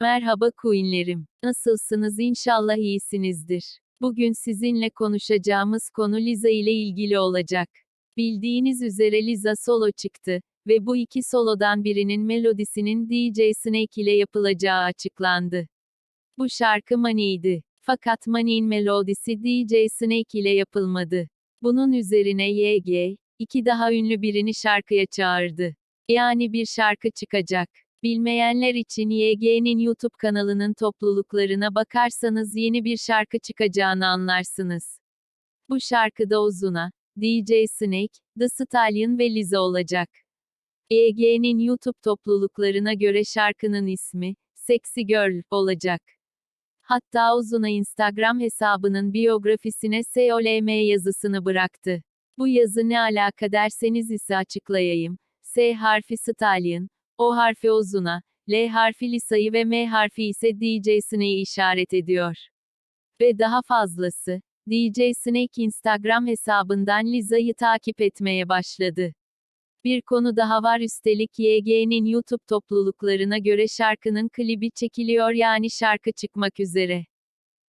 Merhaba Queenlerim. Nasılsınız? İnşallah iyisinizdir. Bugün sizinle konuşacağımız konu Liza ile ilgili olacak. Bildiğiniz üzere Liza solo çıktı ve bu iki solodan birinin melodisinin DJ Snake ile yapılacağı açıklandı. Bu şarkı Money'di. Fakat Money'in melodisi DJ Snake ile yapılmadı. Bunun üzerine YG, iki daha ünlü birini şarkıya çağırdı. Yani bir şarkı çıkacak. Bilmeyenler için YG'nin YouTube kanalının topluluklarına bakarsanız yeni bir şarkı çıkacağını anlarsınız. Bu şarkıda Ozuna, DJ Snake, The Stallion ve Liza olacak. YG'nin YouTube topluluklarına göre şarkının ismi, Sexy Girl, olacak. Hatta Ozuna Instagram hesabının biyografisine SOLM yazısını bıraktı. Bu yazı ne alaka derseniz ise açıklayayım. S harfi Stallion, O harfi Ozuna, L harfi Lisa'yı ve M harfi ise DJ Snake'i işaret ediyor. Ve daha fazlası, DJ Snake Instagram hesabından Liza'yı takip etmeye başladı. Bir konu daha var üstelik YG'nin YouTube topluluklarına göre şarkının klibi çekiliyor yani şarkı çıkmak üzere.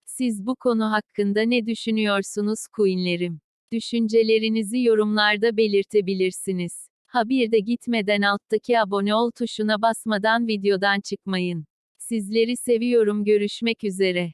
Siz bu konu hakkında ne düşünüyorsunuz Queenlerim? Düşüncelerinizi yorumlarda belirtebilirsiniz. Ha bir de gitmeden alttaki abone ol tuşuna basmadan videodan çıkmayın. Sizleri seviyorum görüşmek üzere.